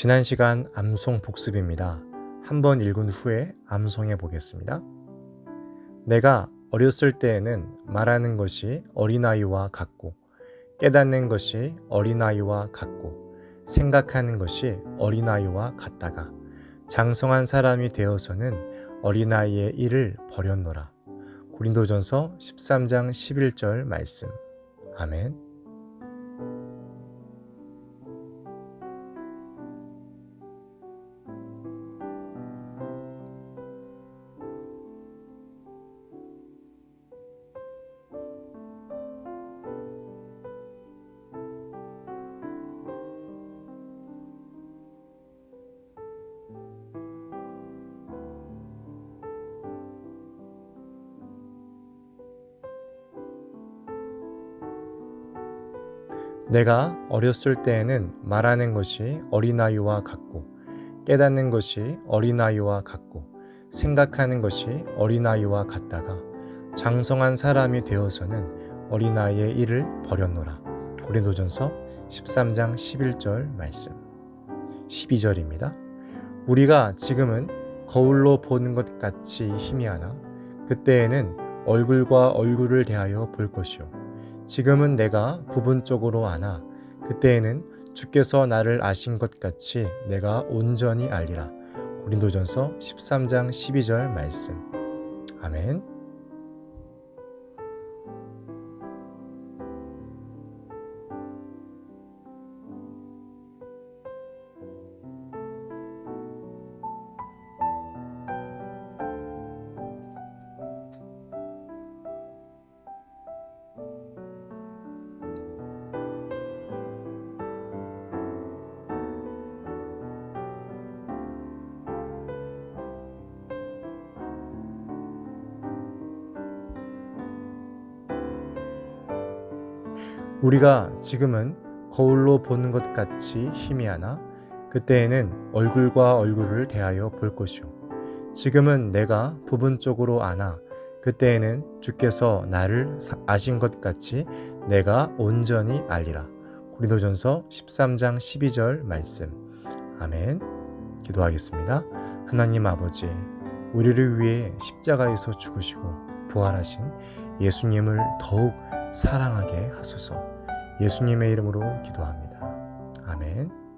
지난 시간 암송 복습입니다. 한번 읽은 후에 암송해 보겠습니다. 내가 어렸을 때에는 말하는 것이 어린아이와 같고 깨닫는 것이 어린아이와 같고 생각하는 것이 어린아이와 같다가 장성한 사람이 되어서는 어린아이의 일을 버렸노라. 고린도전서 13장 11절 말씀. 아멘. 내가 어렸을 때에는 말하는 것이 어린아이와 같고 깨닫는 것이 어린아이와 같고 생각하는 것이 어린아이와 같다가 장성한 사람이 되어서는 어린아이의 일을 버렸노라. 고린도전서 13장 11절 말씀. 12절입니다. 우리가 지금은 거울로 보는 것 같이 희미하나 그때에는 얼굴과 얼굴을 대하여 볼 것이요 지금은 내가 부분적으로 아나 그때에는 주께서 나를 아신 것 같이 내가 온전히 알리라. 고린도전서 13장 12절 말씀. 아멘. 우리가 지금은 거울로 보는 것 같이 희미하나 그때에는 얼굴과 얼굴을 대하여 볼 것이요 지금은 내가 부분적으로 아나 그때에는 주께서 나를 아신 것 같이 내가 온전히 알리라. 고린도전서 13장 12절 말씀. 아멘. 기도하겠습니다. 하나님 아버지, 우리를 위해 십자가에서 죽으시고 부활하신 예수님을 더욱 사랑하게 하소서. 예수님의 이름으로 기도합니다. 아멘.